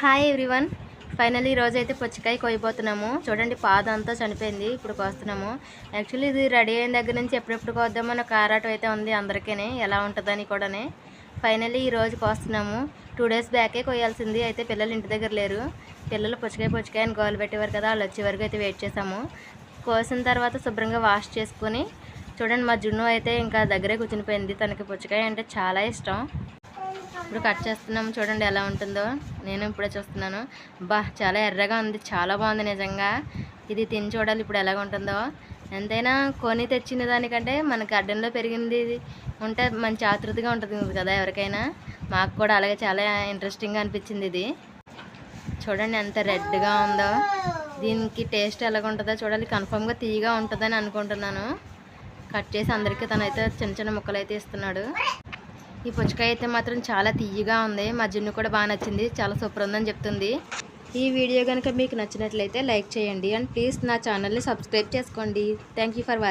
Hi everyone. Finally రోజైతే అయితే పుచ్చకాయ కోయిపోతున్నాము చూడండి పాదం అంతా చనిపోయింది. ఇప్పుడు కోస్తున్నాము. యాక్చువల్లీ ఇది రెడీ అయిన దగ్గర నుంచి ఎప్పుడెప్పుడు కోద్దామని ఒక ఆరాటం అయితే ఉంది అందరికీ ఎలా ఉంటుందని కూడానే. ఫైనల్లీ ఈ రోజు కోస్తున్నాము. టూ డేస్ బ్యాకే కొయ్యాల్సింది అయితే పిల్లలు ఇంటి దగ్గర లేరు. పిల్లలు పుచ్చకాయ పుచ్చకాయ అని గోలు పెట్టేవారు కదా. వాళ్ళు వచ్చే వరకు అయితే వెయిట్ చేసాము కోసిన తర్వాత శుభ్రంగా వాష్ చేసుకొని చూడండి మా జున్ను అయితే ఇంకా దగ్గరే కూర్చునిపోయింది. తనకి పుచ్చకాయ అంటే చాలా ఇష్టం. ఇప్పుడు కట్ చేస్తున్నాము చూడండి ఎలా ఉంటుందో. నేను ఇప్పుడే చూస్తున్నాను. బా చాలా ఎర్రగా ఉంది. చాలా బాగుంది నిజంగా. ఇది తిని చూడాలి ఇప్పుడు ఎలాగ ఉంటుందో. ఎంతైనా కొని తెచ్చిన దానికంటే మన గార్డెన్లో పెరిగింది ఉంటే మంచి ఆతృతగా ఉంటుంది కదా ఎవరికైనా. మాకు కూడా అలాగే చాలా ఇంట్రెస్టింగ్గా అనిపించింది ఇది. చూడండి ఎంత రెడ్గా ఉందో. దీనికి టేస్ట్ ఎలాగ ఉంటుందో చూడాలి. కన్ఫామ్గా తీయగా ఉంటుందని అనుకుంటున్నాను. కట్ చేసి అందరికీ తనైతే చిన్న చిన్న ముక్కలు అయితే ఇస్తున్నాడు. ఈ పుచ్చకాయ అయితే మాత్రం చాలా తీయగా ఉంది. మా జున్ను కూడా బాగా నచ్చింది. చాలా సూపర్ ఉందని చెప్తుంది. ఈ వీడియో కనుక మీకు నచ్చినట్లయితే లైక్ చేయండి. అండ్ ప్లీజ్ నా ఛానల్ని సబ్స్క్రైబ్ చేసుకోండి. Thank you for watching